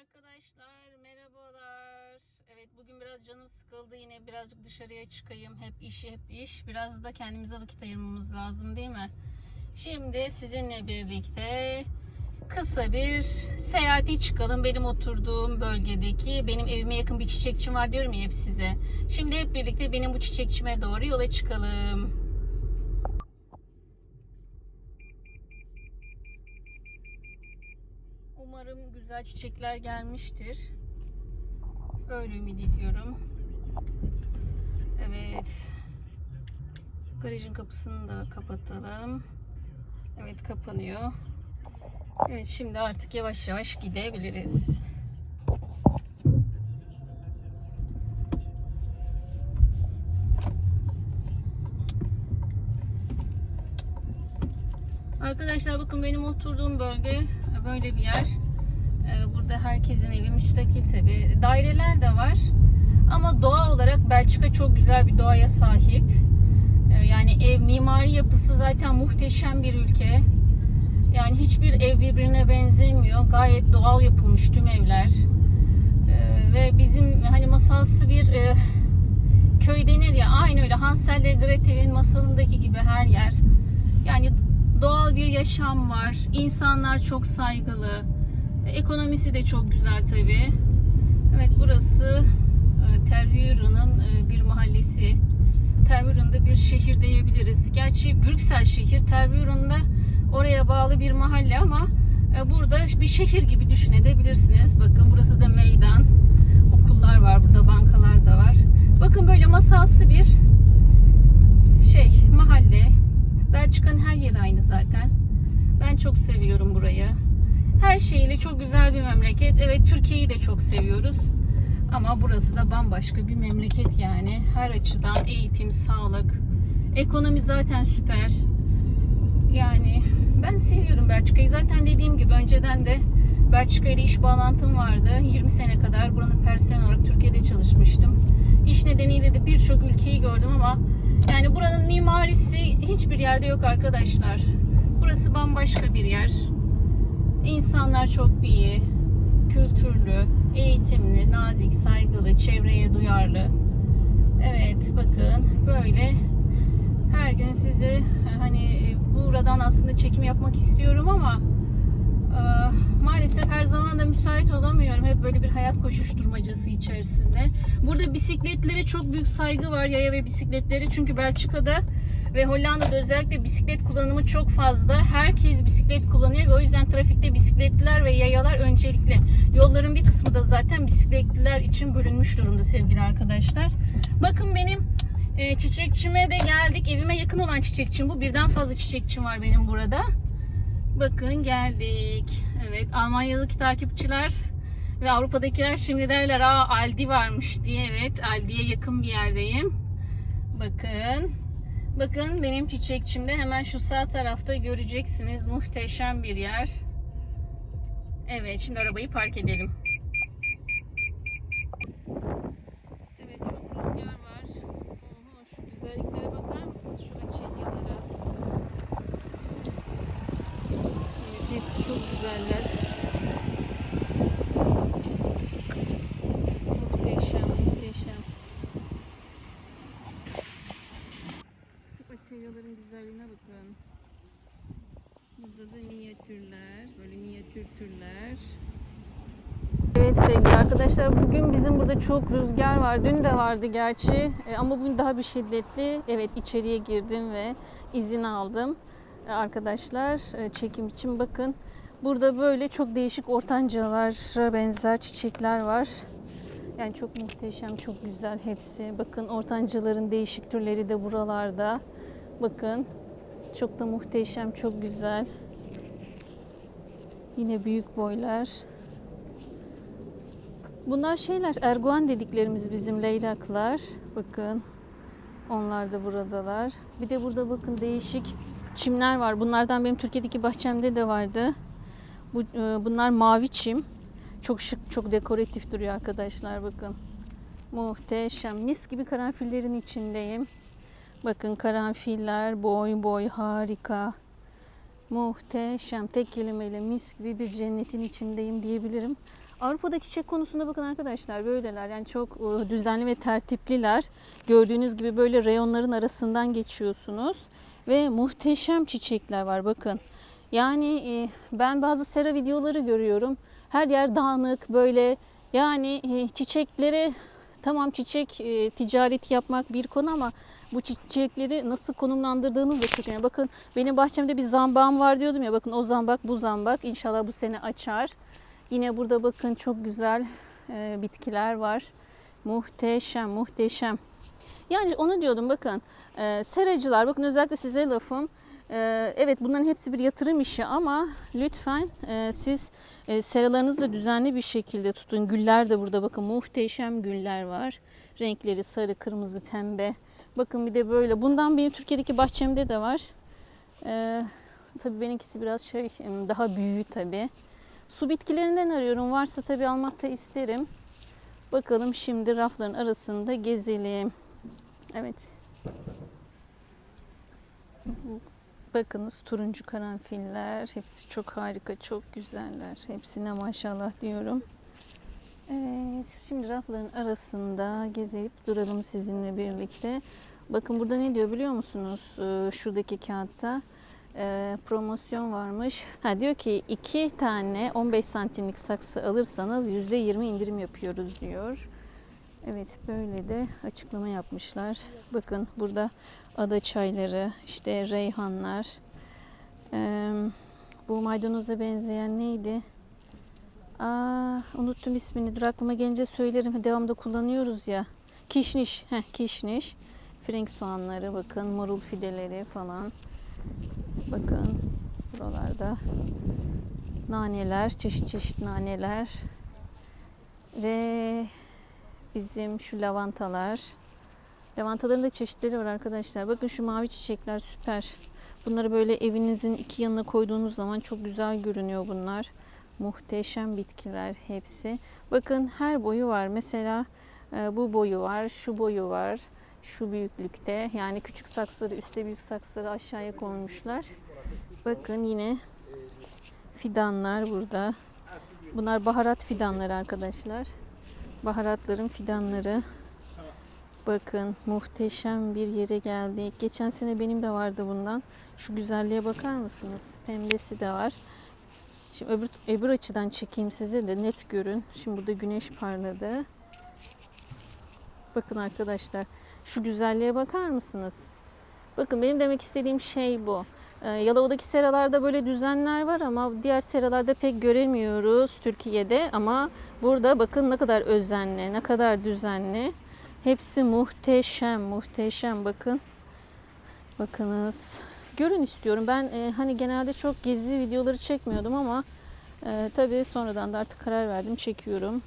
arkadaşlar, merhabalar. Evet bugün biraz canım sıkıldı yine birazcık dışarıya çıkayım. Hep iş hep iş. Biraz da kendimize vakit ayırmamız lazım değil mi? Şimdi sizinle birlikte kısa bir seyahate çıkalım. Benim oturduğum bölgedeki benim evime yakın bir çiçekçim var diyorum ya hep size. Şimdi hep birlikte benim bu çiçekçime doğru yola çıkalım. Güzel çiçekler gelmiştir. Öyle ümit ediyorum. Evet. Garajın kapısını da kapatalım. Evet kapanıyor. Evet şimdi artık yavaş yavaş gidebiliriz. Arkadaşlar bakın benim oturduğum bölge böyle bir yer. Burada herkesin evi müstakil tabi. Daireler de var. Ama doğa olarak Belçika çok güzel bir doğaya sahip. Ee, Yani ev mimari yapısı zaten muhteşem bir ülke. Yani hiçbir ev birbirine benzemiyor. Gayet doğal yapılmış tüm evler. Ee, Ve bizim hani masalsı bir e, köy denir ya aynı öyle Hansel ile Gretel'in masalındaki gibi her yer. Yani doğal bir yaşam var. İnsanlar çok saygılı. Ekonomisi de çok güzel tabii. Evet burası e, Tervuren'ın e, bir mahallesi. Tervuren'da bir şehir diyebiliriz. Gerçi Brüksel şehir Tervuren'da oraya bağlı bir mahalle ama e, burada bir şehir gibi düşünebilirsiniz. Bakın burası da meydan. Okullar var burada, bankalar da var. Bakın böyle masalsı bir şey, mahalle. Belçika'nın her yeri aynı zaten. Ben çok seviyorum burayı. Her şeyiyle çok güzel bir memleket. Evet Türkiye'yi de çok seviyoruz. Ama burası da bambaşka bir memleket yani. Her açıdan eğitim, sağlık, ekonomi zaten süper. Yani ben seviyorum Belçika'yı. Zaten dediğim gibi önceden de Belçika ile iş bağlantım vardı. 20 sene kadar buranın personel olarak Türkiye'de çalışmıştım. İş nedeniyle de birçok ülkeyi gördüm ama yani buranın mimarisi hiçbir yerde yok arkadaşlar. Burası bambaşka bir yer. İnsanlar çok iyi, kültürlü, eğitimli, nazik, saygılı, çevreye duyarlı. Evet bakın böyle her gün size hani buradan aslında çekim yapmak istiyorum ama e, maalesef her zaman da müsait olamıyorum. Hep böyle bir hayat koşuşturmacası içerisinde. Burada bisikletlere çok büyük saygı var yaya ve bisikletleri. Çünkü Belçika'da ve Hollanda'da özellikle bisiklet kullanımı çok fazla. Herkes bisiklet kullanıyor ve o yüzden trafikte bisikletliler ve yayalar öncelikli. Yolların bir kısmı da zaten bisikletliler için bölünmüş durumda sevgili arkadaşlar. Bakın benim e, çiçekçime de geldik. Evime yakın olan çiçekçim bu. Birden fazla çiçekçim var benim burada. Bakın geldik. Evet Almanyalık takipçiler ve Avrupa'dakiler şimdi derler aa Aldi varmış diye. Evet Aldi'ye yakın bir yerdeyim. Bakın. Bakın benim çiçekçimde hemen şu sağ tarafta göreceksiniz. Muhteşem bir yer. Evet şimdi arabayı park edelim. Evet çok rüzgar var. Oho, şu güzelliklere bakar mısınız? Şu açelyalara. Evet hepsi çok güzeller. Muhteşem, muhteşem. Şu açelyaların güzelliğine bakın. Burada Evet sevgili arkadaşlar bugün bizim burada çok rüzgar var. Dün de vardı gerçi E, ama bugün daha bir şiddetli. Evet içeriye girdim ve izin aldım. E, Arkadaşlar e, çekim için bakın. Burada böyle çok değişik ortancalara benzer çiçekler var. Yani çok muhteşem, çok güzel hepsi. Bakın ortancaların değişik türleri de buralarda. Bakın çok da muhteşem, çok güzel. Yine büyük boylar. Bunlar şeyler erguvan dediklerimiz bizim leylaklar. Bakın onlar da buradalar. Bir de burada bakın değişik çimler var. Bunlardan benim Türkiye'deki bahçemde de vardı. Bu, e, bunlar mavi çim. Çok şık, çok dekoratif duruyor arkadaşlar bakın. Muhteşem. Mis gibi karanfillerin içindeyim. Bakın karanfiller boy boy harika. Muhteşem. Tek kelimeyle mis gibi bir cennetin içindeyim diyebilirim. Avrupa'da çiçek konusunda bakın arkadaşlar böyleler. Yani çok e, düzenli ve tertipliler. Gördüğünüz gibi böyle reyonların arasından geçiyorsunuz. Ve muhteşem çiçekler var bakın. Yani e, ben bazı sera videoları görüyorum. Her yer dağınık böyle. Yani e, çiçeklere tamam çiçek ticareti yapmak bir konu ama bu çiçekleri nasıl konumlandırdığınız da çok önemli. Bakın benim bahçemde bir zambağım var diyordum ya. Bakın o zambak bu zambak. İnşallah bu sene açar. Yine burada bakın çok güzel e, bitkiler var. Muhteşem, muhteşem. Yani onu diyordum bakın. E, seracılar, bakın özellikle size lafım. E, evet bunların hepsi bir yatırım işi ama lütfen e, siz e, seralarınızı da düzenli bir şekilde tutun. Güller de burada bakın muhteşem güller var. Renkleri sarı, kırmızı, pembe. Bakın bir de böyle. Bundan benim Türkiye'deki bahçemde de var. Ee, tabii benimkisi biraz şey daha büyüğü tabii. Su bitkilerinden arıyorum. Varsa tabii almak da isterim. Bakalım şimdi rafların arasında gezelim. Evet. Bakınız turuncu karanfiller. Hepsi çok harika, çok güzeller. Hepsine maşallah diyorum. Evet, şimdi rafların arasında gezip duralım sizinle birlikte. Bakın burada ne diyor biliyor musunuz? Ee, şuradaki kağıtta e, promosyon varmış. Ha diyor ki iki tane 15 santimlik saksı alırsanız %20 indirim yapıyoruz diyor. Evet böyle de açıklama yapmışlar. Bakın burada ada çayları, işte reyhanlar. Ee, bu maydanoza benzeyen neydi? Aa, unuttum ismini. Dur aklıma gelince söylerim. Devamda kullanıyoruz ya. Kişniş. Heh, kişniş. Frenk soğanları bakın. Marul fideleri falan. Bakın buralarda naneler, çeşit çeşit naneler ve bizim şu lavantalar. Lavantaların da çeşitleri var arkadaşlar. Bakın şu mavi çiçekler süper. Bunları böyle evinizin iki yanına koyduğunuz zaman çok güzel görünüyor bunlar. Muhteşem bitkiler hepsi. Bakın her boyu var. Mesela e, bu boyu var, şu boyu var, şu büyüklükte. Yani küçük saksıları üstte, büyük saksıları aşağıya koymuşlar. Bakın yine fidanlar burada. Bunlar baharat fidanları arkadaşlar. Baharatların fidanları. Bakın muhteşem bir yere geldik. Geçen sene benim de vardı bundan. Şu güzelliğe bakar mısınız? Pembesi de var. Şimdi öbür, öbür açıdan çekeyim size de net görün. Şimdi burada güneş parladı. Bakın arkadaşlar şu güzelliğe bakar mısınız? Bakın benim demek istediğim şey bu. Ee, Yalova'daki seralarda böyle düzenler var ama diğer seralarda pek göremiyoruz Türkiye'de. Ama burada bakın ne kadar özenli, ne kadar düzenli. Hepsi muhteşem, muhteşem bakın. Bakınız. Görün istiyorum. Ben e, hani genelde çok gezi videoları çekmiyordum ama e, tabii sonradan da artık karar verdim çekiyorum.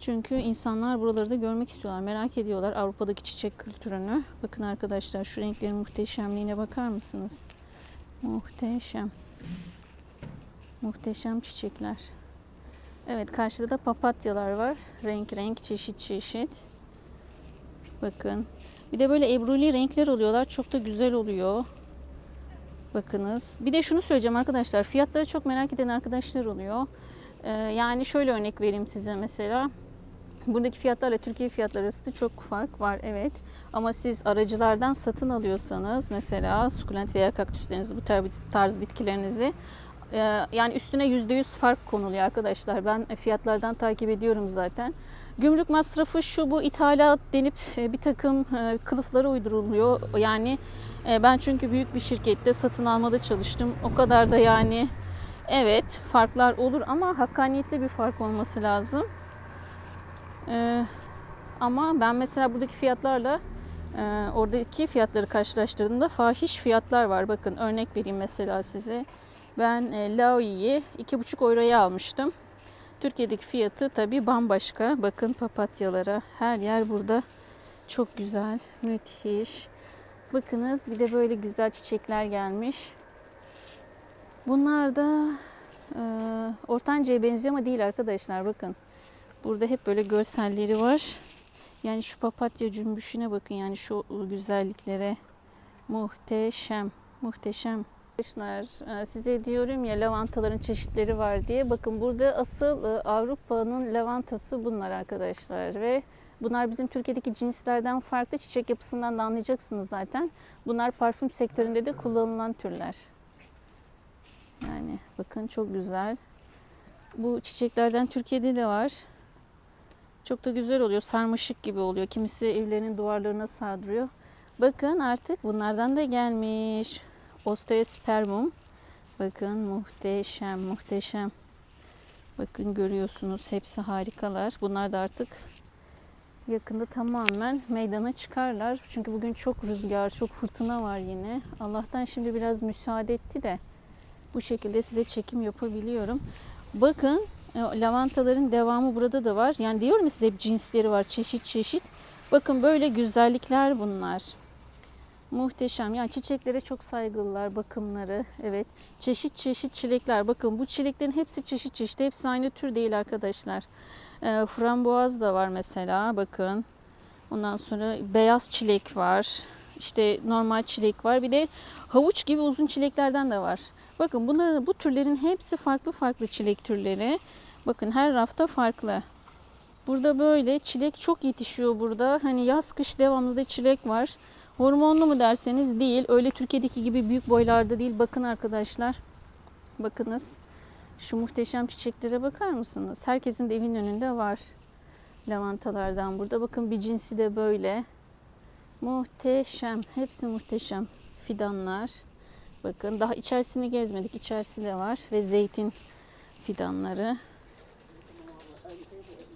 Çünkü insanlar buraları da görmek istiyorlar, merak ediyorlar Avrupa'daki çiçek kültürünü. Bakın arkadaşlar şu renklerin muhteşemliğine bakar mısınız? Muhteşem. Muhteşem çiçekler. Evet karşıda da papatyalar var. Renk renk, çeşit çeşit. Bakın. Bir de böyle ebruli renkler oluyorlar. Çok da güzel oluyor. Bakınız. Bir de şunu söyleyeceğim arkadaşlar. Fiyatları çok merak eden arkadaşlar oluyor. Ee, yani şöyle örnek vereyim size mesela. Buradaki fiyatlarla Türkiye fiyatları arasında çok fark var evet. Ama siz aracılardan satın alıyorsanız mesela sukulent veya kaktüslerinizi bu tarz bitkilerinizi e, yani üstüne %100 fark konuluyor arkadaşlar. Ben fiyatlardan takip ediyorum zaten. Gümrük masrafı şu bu ithalat denip e, bir takım e, kılıflara uyduruluyor. Yani ben çünkü büyük bir şirkette satın almada çalıştım. O kadar da yani evet farklar olur ama hakkaniyetli bir fark olması lazım. Ama ben mesela buradaki fiyatlarla e, oradaki fiyatları karşılaştırdığımda fahiş fiyatlar var. Bakın örnek vereyim mesela size. Ben e, Laoi'yi 2,5 euroya almıştım. Türkiye'deki fiyatı tabi bambaşka. Bakın papatyalara. Her yer burada. Çok güzel. Müthiş. Bakınız bir de böyle güzel çiçekler gelmiş. Bunlar da e, ortancaya benziyor ama değil arkadaşlar. Bakın. Burada hep böyle görselleri var. Yani şu papatya cümbüşüne bakın yani şu güzelliklere. Muhteşem. Muhteşem. Arkadaşlar e, size diyorum ya lavantaların çeşitleri var diye. Bakın burada asıl e, Avrupa'nın lavantası bunlar arkadaşlar ve bunlar bizim Türkiye'deki cinslerden farklı çiçek yapısından da anlayacaksınız zaten. Bunlar parfüm sektöründe de kullanılan türler. Yani bakın çok güzel. Bu çiçeklerden Türkiye'de de var. Çok da güzel oluyor. Sarmaşık gibi oluyor. Kimisi evlerinin duvarlarına sardırıyor. Bakın artık bunlardan da gelmiş. Osteospermum. Bakın muhteşem, muhteşem. Bakın görüyorsunuz hepsi harikalar. Bunlar da artık yakında tamamen meydana çıkarlar. Çünkü bugün çok rüzgar, çok fırtına var yine. Allah'tan şimdi biraz müsaade etti de bu şekilde size çekim yapabiliyorum. Bakın e, lavantaların devamı burada da var. Yani diyorum size hep cinsleri var çeşit çeşit. Bakın böyle güzellikler bunlar. Muhteşem. Yani çiçeklere çok saygılılar bakımları. Evet. Çeşit çeşit çilekler. Bakın bu çileklerin hepsi çeşit çeşit. Hepsi aynı tür değil arkadaşlar. E, frambuaz da var mesela. Bakın. Ondan sonra beyaz çilek var. İşte normal çilek var. Bir de havuç gibi uzun çileklerden de var. Bakın bunların bu türlerin hepsi farklı farklı çilek türleri. Bakın her rafta farklı. Burada böyle çilek çok yetişiyor burada. Hani yaz kış devamlı da çilek var. Hormonlu mu derseniz değil. Öyle Türkiye'deki gibi büyük boylarda değil. Bakın arkadaşlar. Bakınız. Şu muhteşem çiçeklere bakar mısınız? Herkesin de evin önünde var. Lavantalardan burada. Bakın bir cinsi de böyle. Muhteşem. Hepsi muhteşem. Fidanlar. Bakın daha içerisini gezmedik. İçerisi de var. Ve zeytin fidanları.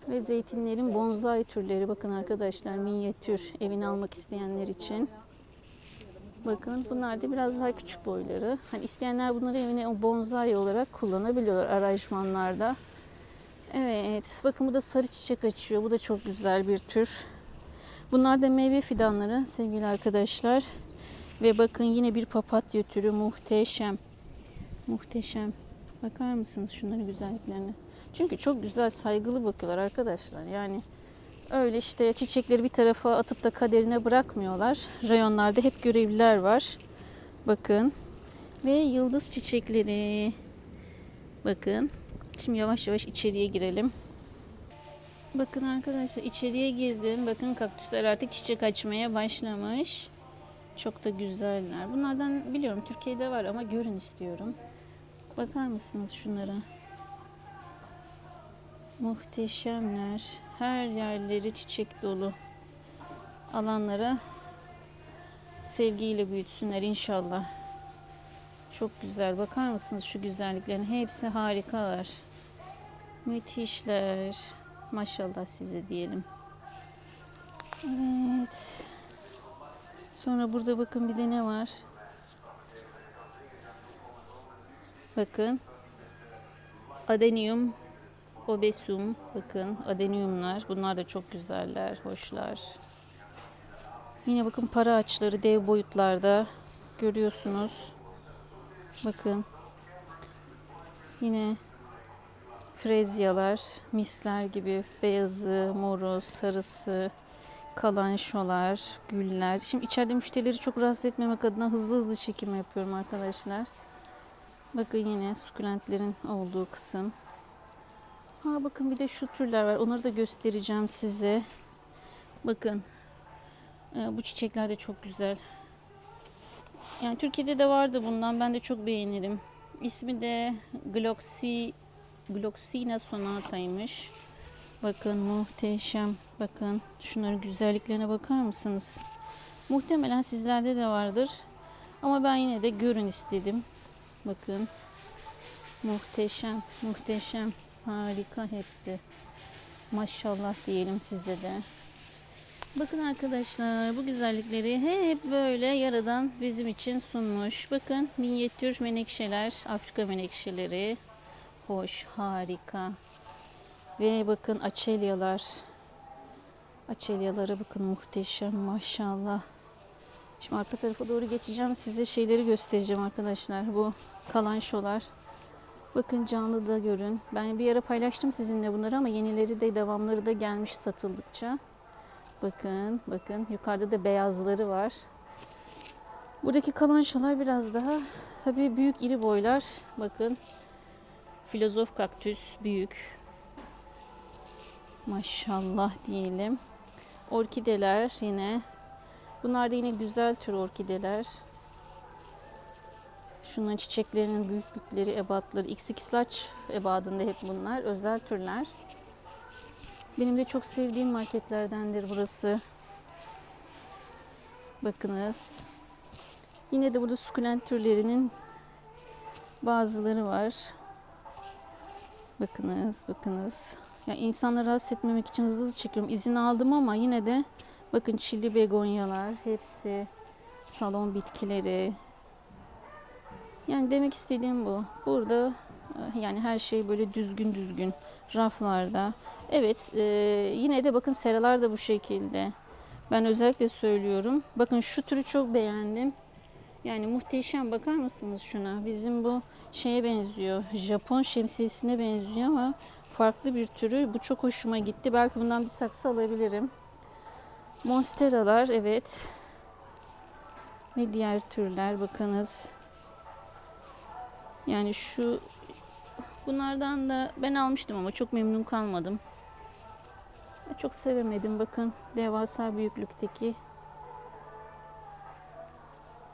Ve zeytinlerin bonsai türleri. Bakın arkadaşlar minyatür evini almak isteyenler için. Bakın bunlar da biraz daha küçük boyları. Hani isteyenler bunları evine bonsai olarak kullanabiliyorlar aranjmanlarda. Evet. Bakın bu da sarı çiçek açıyor. Bu da çok güzel bir tür. Bunlar da meyve fidanları sevgili arkadaşlar. Ve bakın yine bir papatya türü muhteşem. Muhteşem. Bakar mısınız şunların güzelliklerine? Çünkü çok güzel saygılı bakıyorlar arkadaşlar. Yani öyle işte çiçekleri bir tarafa atıp da kaderine bırakmıyorlar. Rayonlarda hep görevliler var. Bakın. Ve yıldız çiçekleri. Bakın. Şimdi yavaş yavaş içeriye girelim. Bakın arkadaşlar içeriye girdim. Bakın kaktüsler artık çiçek açmaya başlamış. Çok da güzeller. Bunlardan biliyorum Türkiye'de var ama görün istiyorum. Bakar mısınız şunlara? Muhteşemler. Her yerleri çiçek dolu. Alanlara sevgiyle büyütsünler inşallah. Çok güzel. Bakar mısınız şu güzelliklerin? Hepsi harikalar. Müthişler. Maşallah size diyelim. Evet. Sonra burada bakın bir de ne var? Bakın. Adenium obesum. Bakın adeniumlar. Bunlar da çok güzeller, hoşlar. Yine bakın para ağaçları dev boyutlarda. Görüyorsunuz. Bakın. Yine frezyalar, misler gibi beyazı, moru, sarısı, kalanşolar, güller. Şimdi içeride müşterileri çok rahatsız etmemek adına hızlı hızlı çekim yapıyorum arkadaşlar. Bakın yine sukulentlerin olduğu kısım. Ha bakın bir de şu türler var. Onları da göstereceğim size. Bakın. Ee, bu çiçekler de çok güzel. Yani Türkiye'de de vardı bundan. Ben de çok beğenirim. İsmi de Gloxy Gloxina sonataymış. Bakın muhteşem. Bakın şunların güzelliklerine bakar mısınız? Muhtemelen sizlerde de vardır. Ama ben yine de görün istedim. Bakın. Muhteşem, muhteşem. Harika hepsi. Maşallah diyelim size de. Bakın arkadaşlar bu güzellikleri hep böyle yaradan bizim için sunmuş. Bakın minyatür menekşeler, Afrika menekşeleri. Hoş, harika. Ve bakın açelyalar. Açelyalara bakın muhteşem maşallah. Şimdi arka tarafa doğru geçeceğim. Size şeyleri göstereceğim arkadaşlar. Bu kalanşolar. Bakın canlı da görün. Ben bir ara paylaştım sizinle bunları ama yenileri de devamları da gelmiş satıldıkça. Bakın, bakın. Yukarıda da beyazları var. Buradaki kalançalar biraz daha tabii büyük iri boylar. Bakın filozof kaktüs büyük. Maşallah diyelim. Orkideler yine. Bunlar da yine güzel tür orkideler. Şunların çiçeklerinin büyüklükleri, ebatları, XX large ebadında hep bunlar. Özel türler. Benim de çok sevdiğim marketlerdendir burası. Bakınız. Yine de burada sukulent türlerinin bazıları var. Bakınız, bakınız. Ya insanları rahatsız etmemek için hızlı çekiyorum. İzin aldım ama yine de bakın çilli begonyalar hepsi salon bitkileri. Yani demek istediğim bu. Burada e, yani her şey böyle düzgün düzgün raflarda. Evet, e, yine de bakın seralar da bu şekilde. Ben özellikle söylüyorum. Bakın şu türü çok beğendim. Yani muhteşem bakar mısınız şuna? Bizim bu şeye benziyor. Japon şemsiyesine benziyor ama farklı bir türü. Bu çok hoşuma gitti. Belki bundan bir saksı alabilirim. Monsteralar evet. Ve diğer türler bakınız. Yani şu bunlardan da ben almıştım ama çok memnun kalmadım. Çok sevemedim bakın devasa büyüklükteki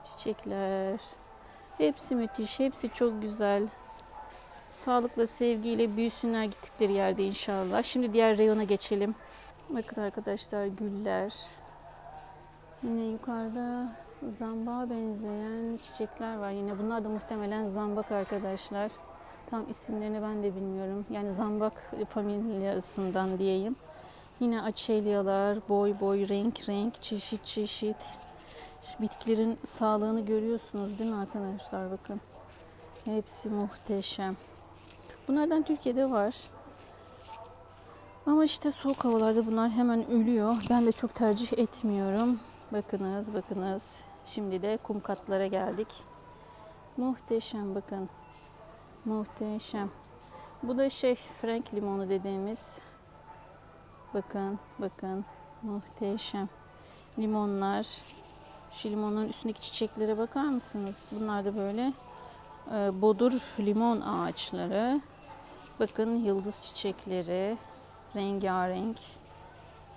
çiçekler. Hepsi müthiş, hepsi çok güzel. Sağlıkla, sevgiyle büyüsünler gittikleri yerde inşallah. Şimdi diğer reyona geçelim. Bakın arkadaşlar güller. Yine yukarıda zambağa benzeyen çiçekler var. Yine bunlar da muhtemelen zambak arkadaşlar. Tam isimlerini ben de bilmiyorum. Yani zambak familyasından diyeyim. Yine açelyalar, boy boy, renk renk, çeşit çeşit. Bitkilerin sağlığını görüyorsunuz değil mi arkadaşlar? Bakın. Hepsi muhteşem. Bunlardan Türkiye'de var. Ama işte soğuk havalarda bunlar hemen ölüyor. Ben de çok tercih etmiyorum. Bakınız, bakınız. Şimdi de kum katlara geldik. Muhteşem bakın. Muhteşem. Bu da şey Frank limonu dediğimiz. Bakın, bakın. Muhteşem. Limonlar. Şu limonun üstündeki çiçeklere bakar mısınız? Bunlar da böyle e, bodur limon ağaçları. Bakın yıldız çiçekleri. Rengarenk.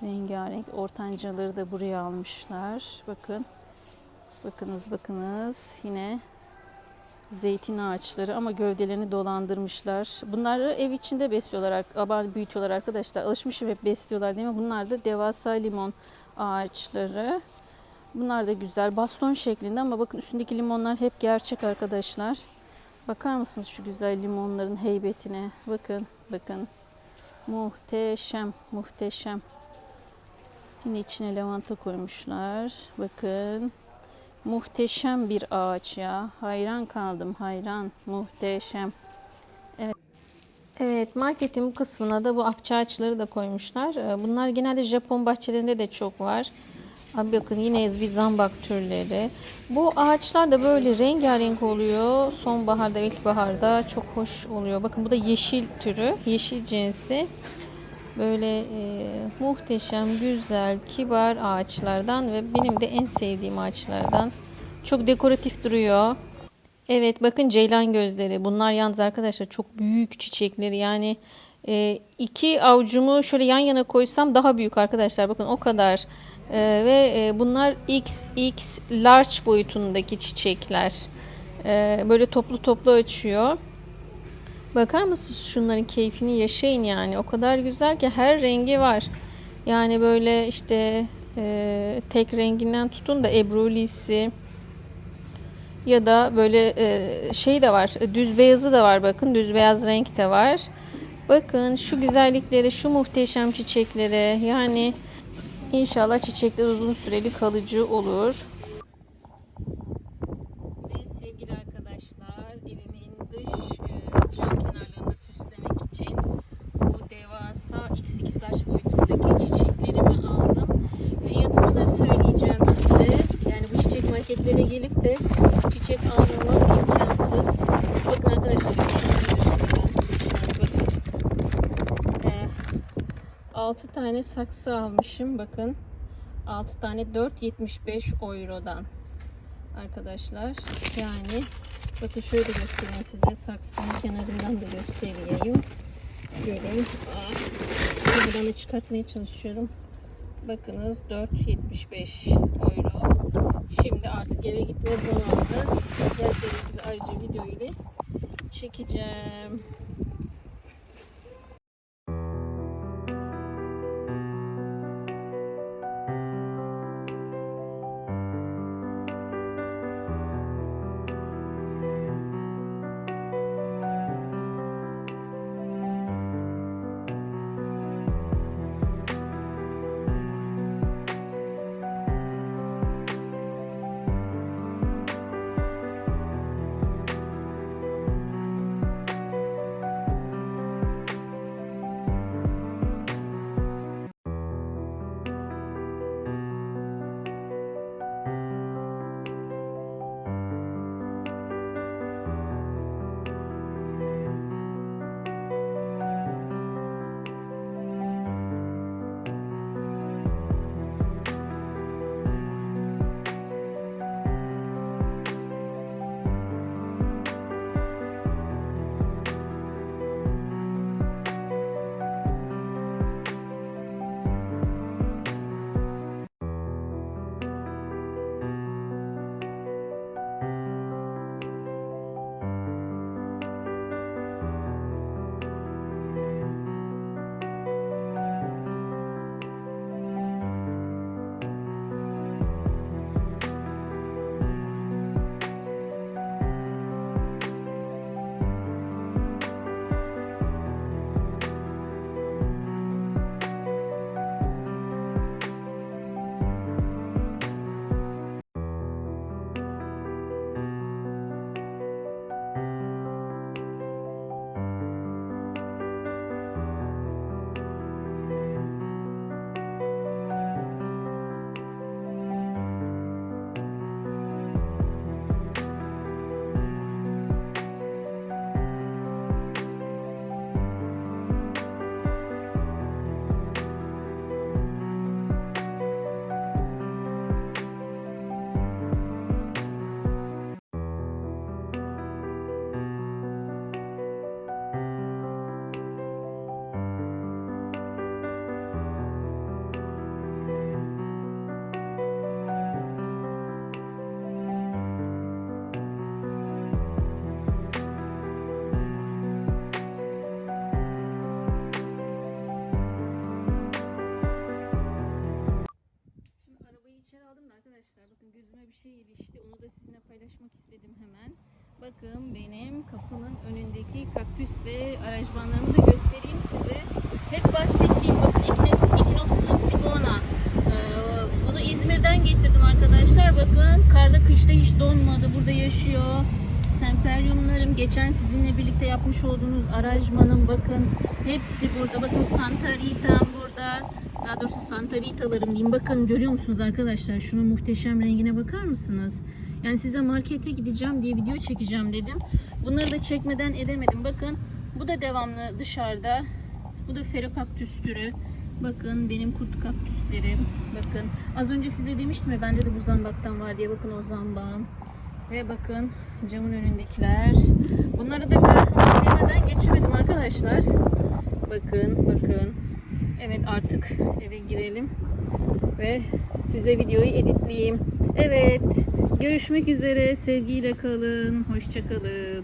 Rengarenk. Ortancaları da buraya almışlar. Bakın. Bakınız bakınız. Yine zeytin ağaçları ama gövdelerini dolandırmışlar. Bunları ev içinde besliyorlar, aban büyütüyorlar arkadaşlar. Alışmışım hep besliyorlar değil mi? Bunlar da devasa limon ağaçları. Bunlar da güzel. Baston şeklinde ama bakın üstündeki limonlar hep gerçek arkadaşlar. Bakar mısınız şu güzel limonların heybetine? Bakın, bakın. Muhteşem, muhteşem. Yine içine lavanta koymuşlar. Bakın. Muhteşem bir ağaç ya. Hayran kaldım, hayran. Muhteşem. Evet. Evet, marketin bu kısmına da bu akça ağaçları da koymuşlar. Ee, Bunlar genelde Japon bahçelerinde de çok var. Abi bakın yine bir zambak türleri. Bu ağaçlar da böyle rengarenk oluyor. Sonbaharda, ilkbaharda çok hoş oluyor. Bakın bu da yeşil türü, yeşil cinsi. Böyle e, muhteşem, güzel, kibar ağaçlardan ve benim de en sevdiğim ağaçlardan. Çok dekoratif duruyor. Evet bakın ceylan gözleri. Bunlar yalnız arkadaşlar çok büyük çiçekleri. Yani e, iki avucumu şöyle yan yana koysam daha büyük arkadaşlar. Bakın o kadar. E, ve e, bunlar XX large boyutundaki çiçekler. E, böyle toplu toplu açıyor. Bakar mısınız şunların keyfini yaşayın yani. O kadar güzel ki her rengi var. Yani böyle işte e, tek renginden tutun da ebrulisi ya da böyle e, şey de var. Düz beyazı da var bakın. Düz beyaz renk de var. Bakın şu güzellikleri, şu muhteşem çiçeklere. Yani inşallah çiçekler uzun süreli kalıcı olur. Ve sevgili arkadaşlar, evimin dış e, cam kenarlarını süslemek için bu devasa XX large boyutundaki çiçeklerimi aldım. Fiyatını da söyleyeceğim size. Yani bu çiçek marketlere gelip de çiçek almamak imkansız. Bakın arkadaşlar. Ee, 6 tane saksı almışım bakın. 6 tane 4.75 eurodan. arkadaşlar. Yani bakın şöyle göstereyim size. Saksının kenarından da göstereyim. Görün. Ah, Buradan da çıkartmaya çalışıyorum. Bakınız 4.75 euro. Şimdi artık eve gitme zamanı. Fiyatları size ayrıca video ile çekeceğim. Geçen sizinle birlikte yapmış olduğunuz aranjmanım bakın hepsi burada. Bakın Santa Rita'm burada. Daha doğrusu Santa Rita'larım diyeyim. Bakın görüyor musunuz arkadaşlar? Şunun muhteşem rengine bakar mısınız? Yani size markete gideceğim diye video çekeceğim dedim. Bunları da çekmeden edemedim. Bakın bu da devamlı dışarıda. Bu da ferokaktüs türü. Bakın benim kurt kaktüslerim. Bakın az önce size demiştim ya bende de bu zambaktan var diye. Bakın o zambağım. Ve bakın camın önündekiler. Bunları da ben demeden geçemedim arkadaşlar. Bakın bakın. Evet artık eve girelim. Ve size videoyu editleyeyim. Evet. Görüşmek üzere. Sevgiyle kalın. Hoşça kalın.